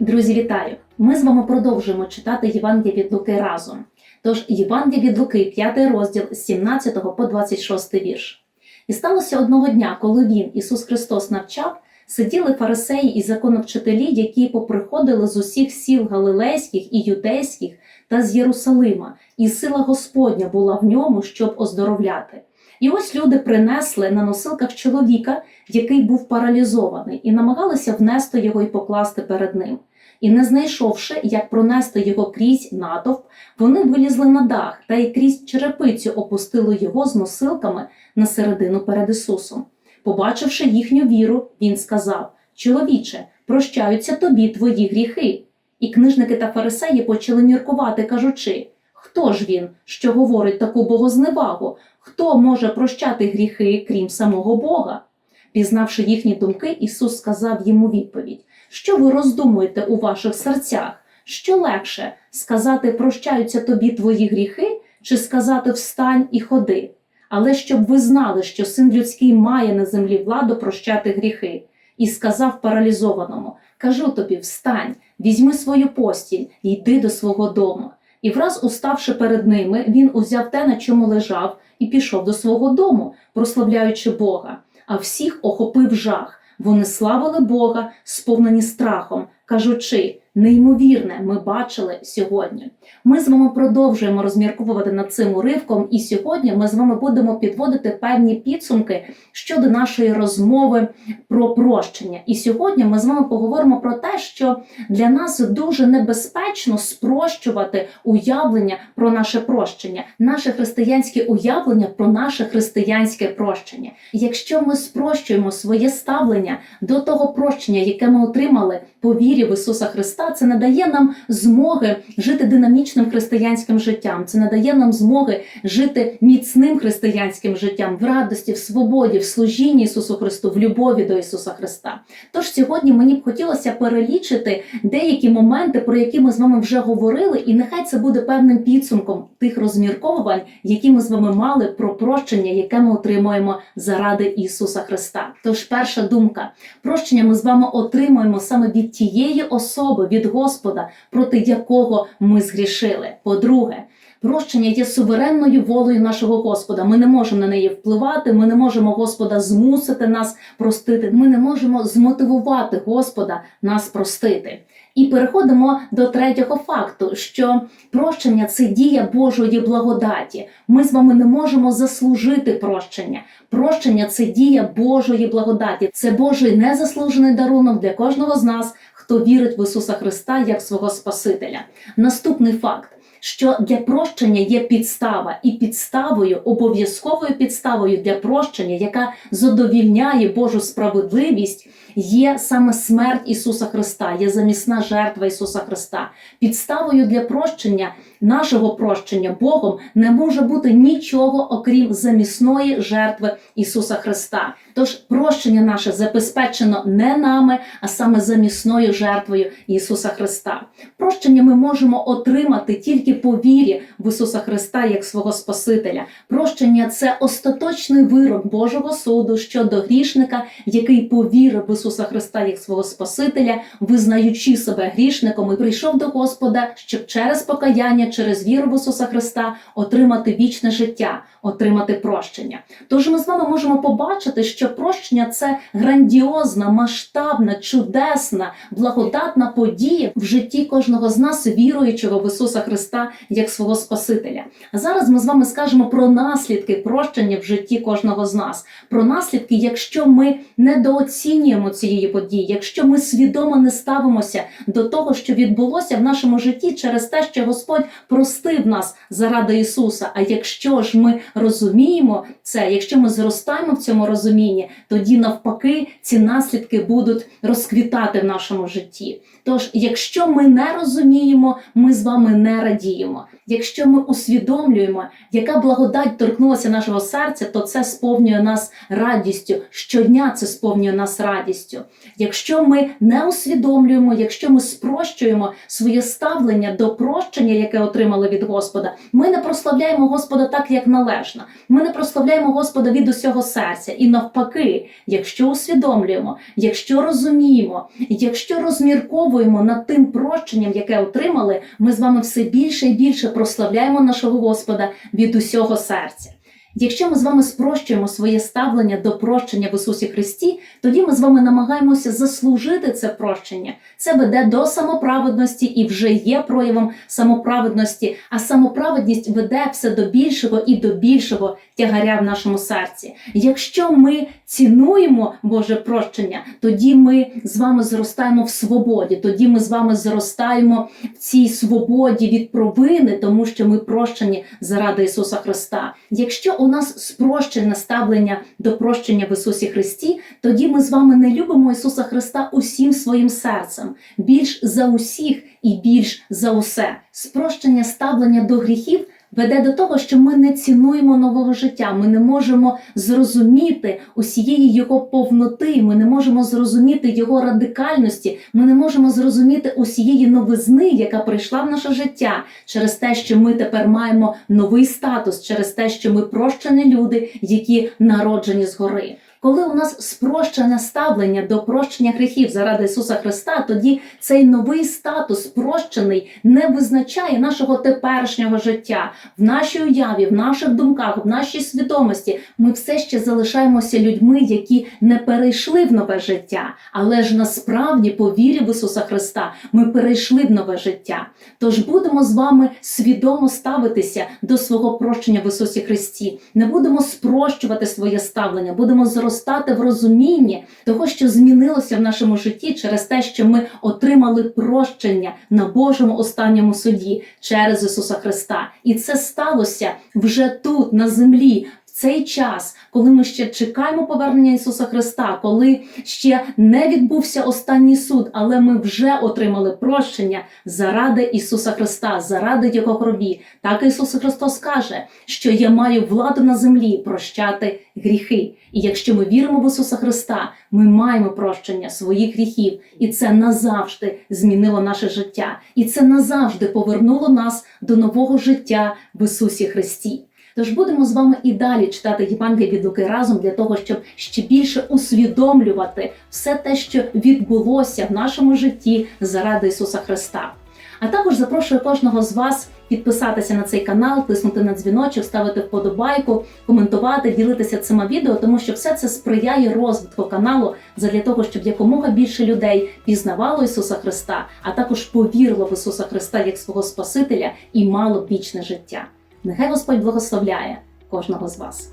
Друзі, вітаю! Ми з вами продовжуємо читати Євангелія від Луки разом. Тож Євангелія від Луки, 5 розділ з 17 по 26 вірш. І сталося одного дня, коли він, Ісус Христос, навчав, сиділи фарисеї і законовчителі, які поприходили з усіх сіл галилейських і юдейських та з Єрусалима, і сила Господня була в ньому, щоб оздоровляти. І ось люди принесли на носилках чоловіка, який був паралізований, і намагалися внести його і покласти перед ним. І не знайшовши, як пронести його крізь натовп, вони вилізли на дах та й крізь черепицю опустили його з носилками на середину перед Ісусом. Побачивши їхню віру, він сказав: Чоловіче, прощаються тобі твої гріхи. І книжники та фарисеї почали міркувати, кажучи: Хто ж він, що говорить таку богозневагу? Хто може прощати гріхи, крім самого Бога? Пізнавши їхні думки, Ісус сказав йому відповідь: Що ви роздумуєте у ваших серцях? Що легше сказати прощаються тобі твої гріхи, чи сказати встань і ходи? Але щоб ви знали, що син людський має на землі владу прощати гріхи, і сказав паралізованому: Кажу тобі, встань, візьми свою постіль і йди до свого дому. І враз, уставши перед ними, він узяв те, на чому лежав, і пішов до свого дому, прославляючи Бога. А всіх охопив жах. Вони славили Бога, сповнені страхом, кажучи, неймовірне, ми бачили сьогодні. Ми з вами продовжуємо розмірковувати над цим уривком, і сьогодні ми з вами будемо підводити певні підсумки щодо нашої розмови про прощення. І сьогодні ми з вами поговоримо про те, що для нас дуже небезпечно спрощувати уявлення про наше прощення, наше християнське уявлення про наше християнське прощення. Якщо ми спрощуємо своє ставлення до того прощення, яке ми отримали по вірі в Ісуса Христа, це не дає нам змоги жити динамічним християнським життям. Це не дає нам змоги жити міцним християнським життям в радості, в свободі, в служінні Ісусу Христу, в любові до Ісуса Христа. Тож сьогодні мені б хотілося перелічити деякі моменти, про які ми з вами вже говорили, і нехай це буде певним підсумком тих розмірковувань, які ми з вами мали про прощення, яке ми отримуємо заради Ісуса Христа. Тож, перша думка: прощення ми з вами отримуємо саме від тієї особи, від Господа, проти якого ми згрішили. По-друге, Прощення є суверенною волею нашого Господа. Ми не можемо на неї впливати, ми не можемо Господа змусити нас простити. Ми не можемо змотивувати Господа нас простити. І переходимо до третього факту, що прощення це дія Божої благодаті. Ми з вами не можемо заслужити прощення. Прощення це дія Божої благодаті. Це Божий незаслужений дарунок для кожного з нас, хто вірить в Ісуса Христа як свого Спасителя. Наступний факт що для прощення є підстава, і підставою, обов'язковою підставою для прощення, яка задовільняє Божу справедливість, є саме смерть Ісуса Христа, є замісна жертва Ісуса Христа. Підставою для прощення, нашого прощення Богом не може бути нічого, окрім замісної жертви Ісуса Христа. Тож прощення наше забезпечено не нами, а саме замісною жертвою Ісуса Христа. Прощення ми можемо отримати тільки по вірі в Ісуса Христа як свого Спасителя. Прощення це остаточний вирок Божого суду щодо грішника, який повірив в Ісуса Христа як свого Спасителя, визнаючи себе грішником і прийшов до Господа, щоб через покаяння, через віру в Ісуса Христа отримати вічне життя, отримати прощення. Тож ми з вами можемо побачити, що прощення це грандіозна, масштабна, чудесна, благодатна подія в житті кожного з нас, віруючого в Ісуса Христа як свого Спасителя. А зараз ми з вами скажемо про наслідки прощення в житті кожного з нас, про наслідки, якщо ми недооцінюємо цієї події, якщо ми свідомо не ставимося до того, що відбулося в нашому житті через те, що Господь простив нас заради Ісуса. А якщо ж ми розуміємо це, якщо ми зростаємо в цьому розумінні, тоді навпаки ці наслідки будуть розквітати в нашому житті. Тож, якщо ми не розуміємо, ми з вами не радіємо. Якщо ми усвідомлюємо, яка благодать торкнулася нашого серця, то це сповнює нас радістю. Щодня це сповнює нас радістю. Якщо ми не усвідомлюємо, якщо ми спрощуємо своє ставлення до прощення, яке отримали від Господа, ми не прославляємо Господа так, як належно. Ми не прославляємо Господа від усього серця, і навпаки. Навпаки, якщо усвідомлюємо, якщо розуміємо, якщо розмірковуємо над тим прощенням, яке отримали, ми з вами все більше і більше прославляємо нашого Господа від усього серця. Якщо ми з вами спрощуємо своє ставлення до прощення в Ісусі Христі, тоді ми з вами намагаємося заслужити це прощення. Це веде до самоправедності і вже є проявом самоправедності, а самоправедність веде все до більшого і до більшого тягаря в нашому серці. Якщо ми цінуємо Боже прощення, тоді ми з вами зростаємо в свободі, тоді ми з вами зростаємо в цій свободі від провини, тому що ми прощені заради Ісуса Христа. Якщо у нас спрощене ставлення до прощення в Ісусі Христі, тоді ми з вами не любимо Ісуса Христа усім своїм серцем, більш за усіх і більш за усе. Спрощення ставлення до гріхів веде до того, що ми не цінуємо нового життя. Ми не можемо зрозуміти усієї його повноти. Ми не можемо зрозуміти його радикальності. Ми не можемо зрозуміти усієї новизни, яка прийшла в наше життя через те, що ми тепер маємо новий статус, через те, що ми прощені люди, які народжені згори. Коли у нас спрощене ставлення до прощення гріхів заради Ісуса Христа, тоді цей новий статус прощений не визначає нашого теперішнього життя в нашій уяві, в наших думках, в нашій свідомості. Ми все ще залишаємося людьми, які не перейшли в нове життя, але ж насправді, по вірі в Ісуса Христа, ми перейшли в нове життя. Тож будемо з вами свідомо ставитися до свого прощення в Ісусі Христі. Не будемо спрощувати своє ставлення, будемо зростати в розумінні того, що змінилося в нашому житті через те, що ми отримали прощення на Божому останньому суді через Ісуса Христа. І це сталося вже тут, на землі. Цей час, коли ми ще чекаємо повернення Ісуса Христа, коли ще не відбувся останній суд, але ми вже отримали прощення заради Ісуса Христа, заради Його крові. Так Ісус Христос каже, що я маю владу на землі прощати гріхи. І якщо ми віримо в Ісуса Христа, ми маємо прощення своїх гріхів, і це назавжди змінило наше життя, і це назавжди повернуло нас до нового життя в Ісусі Христі. Тож будемо з вами і далі читати Євангеліє від Луки разом для того, щоб ще більше усвідомлювати все те, що відбулося в нашому житті заради Ісуса Христа. А також запрошую кожного з вас підписатися на цей канал, тиснути на дзвіночок, ставити вподобайку, коментувати, ділитися цими відео, тому що все це сприяє розвитку каналу задля того, щоб якомога більше людей пізнавало Ісуса Христа, а також повірило в Ісуса Христа як свого Спасителя і мало вічне життя. Нехай Господь благословляє кожного з вас.